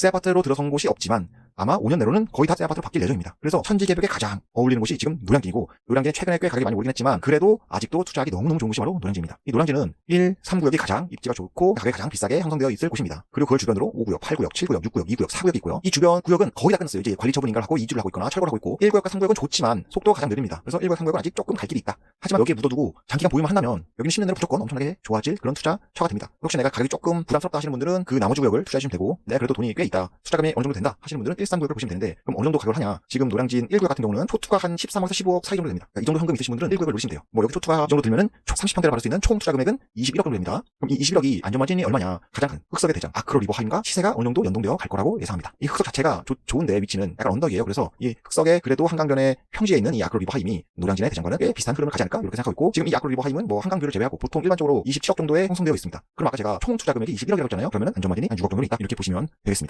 새 아파트로 들어선 곳이 없지만 아마 5년 내로는 거의 다 새 아파트로 바뀔 예정입니다. 그래서 천지개벽에 가장 어울리는 곳이 지금 노량진이고 노량진이 최근에 꽤 가격이 많이 오르긴 했지만 그래도 아직도 투자하기 너무너무 좋은 곳이 바로 노량진입니다. 이 노량진은 1, 3구역이 가장 입지가 좋고 가격이 가장 비싸게 형성되어 있을 곳입니다. 그리고 그걸 주변으로 5구역, 8구역, 7구역, 6구역, 2구역, 4구역이 있고요. 이 주변 구역은 거의 다 끝났어요. 이제 관리 처분 인가를 하고 이주를 하고 있거나 철거를 하고 있고 1구역과 3구역은 좋지만 속도가 가장 느립니다. 그래서 1구역, 3구역은 아직 조금 갈 길이 있다. 하지만 여기에 묻어두고 장기간 보유만 한다면 여기는 10년 내로 무조건 엄청나게 좋아질 그런 투자 처가 됩니다. 혹시 내가 가격이 조금 부담스럽다 하시는 분들은 그 나머지 구역을 투자하시면 되고 내가 그래도 돈이 꽤 있다. 투자금이 어느 정도 된다 하시는 분들은 1, 3구역을 보시면 되는데 그럼 어느 정도 가격을 하냐? 지금 노량진 1구역 같은 경우는 초투가 한 13억에서 15억 사이 정도 됩니다. 그러니까 이 정도 현금 있으신 분들은 1구역을 노리시면 돼요. 뭐 여기 초투가 이 정도 들면은 총 30평대를 받을 수 있는 총 투자 금액은 21억 정도 됩니다. 그럼 이 21억이 안전마진이 얼마냐? 가장 큰 흑석의 대장 아크로 리버 하임과 시세가 어느 정도 연동되어 갈 거라고 예상합니다. 이 흑석 자체가 조- 좋은데 위치는 약간 언덕이에요. 그래서 이 흑석의 그래도 한강변의 평지에 있는 이 아크로 리버 하임이 노량진의 대장과는 꽤 비슷한 흐름을 가지 않을까 이렇게 생각하고 있고 지금 이 아크로 리버 하임은 뭐 한강뷰를 제외하고 보통 일반적으로 27억 정도에 형성되어 있습니다. 그럼 아까 제가 총 투자 금액이 21억이라고 했잖아요. 그러면 안전마진이 한 6억 정도 있다 이렇게 보시면 되겠습니다.